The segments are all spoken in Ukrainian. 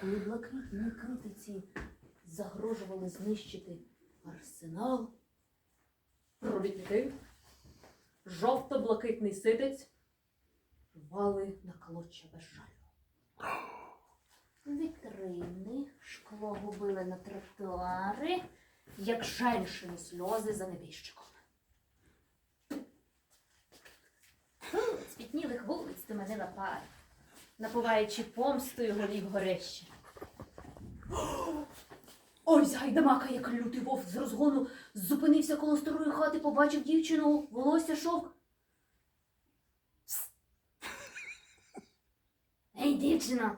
коли блакитні критиці загрожували знищити арсенал, провідники, жовто-блакитний ситець рвали на колоччя без жалю. Вітрини, шкло губили на тротуари, як женщини сльози за небіжчиком. Спітнілих вулиць ти мене лапає, напуваючи помстою голів горище. Ой, зайдамака, як лютий вовк з розгону зупинився коло старої хати, побачив дівчину, волосся шовк. Ей, дівчина,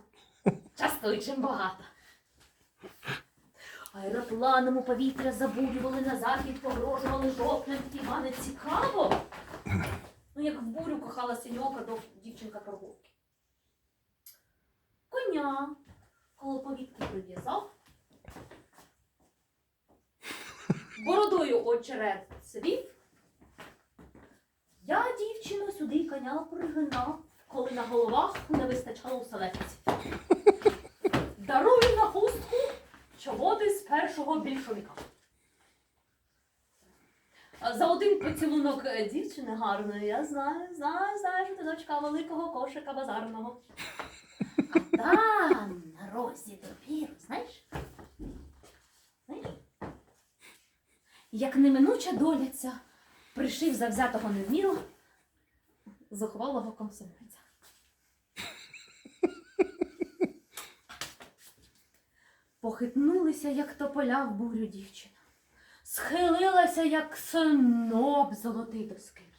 частуй чим багато. Аеропланом у повітря забурювали на захід, погрожували жовтним Іване цікаво. Ну, як в бурю кохала синьока до дівчинка торговки. Коня коло повітки прив'язав. Бородою очерет свів. Я, дівчино, сюди коня пригинав, коли на головах не вистачало селекції. Дарую на хустку чоботи з першого більшовика. За один поцілунок е, дівчини гарної, я знаю, знаю, знаю, що ти дочка великого кошика базарного. Як неминуча доля ця пришив завзятого невміру зухвалого комсомольця. Похитнулися, як тополя в бурю дівчина. Схилилася, як синоп золотий до скирти.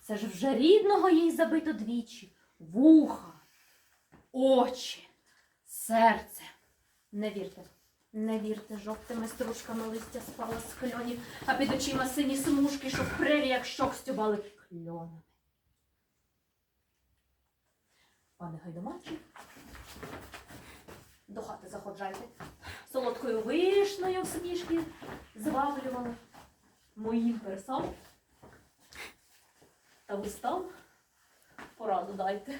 Це ж вже рідного їй забито двічі. Вуха, очі, серце. Не вірте, не вірте, жовтими стружками листя спала з кльонів, а під очима сині смужки, що в преріях щок стюбали кльонами. Пане Гайдамачі, до хати заходжайте. Солодкою вишнею в смішки зваблювали моїм персам та листам пораду дайте.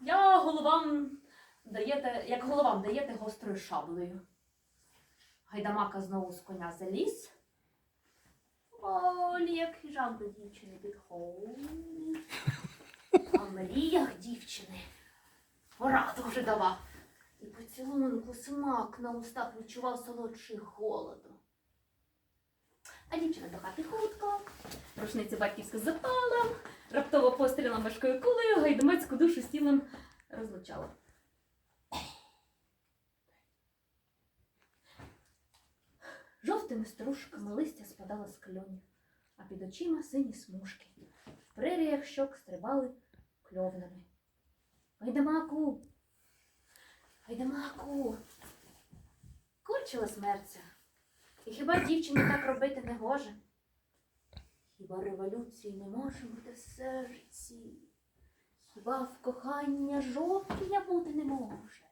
Я головам даєте, як головам даєте гострою шаблею. Гайдамака знову з коня заліз. Олі, як хижак до дівчини підходить. А мріях дівчини пораду вже давав. І поцілунку смак на устах відчував солодший голоду. А дівчина до хати хутко, рушниця батьківська запала, раптово пострілом важкою кулею гайдамацьку душу з тілом розлучала. Жовтими стружками листя спадало з кльонів, а під очима сині смужки. В преріях щок стрибали кльовнами. Гайдамаку! Гайдамаку! Корчила смерця. І хіба дівчині так робити не гоже? Хіба революції не може бути в серці? Хіба в кохання жовтня бути не може?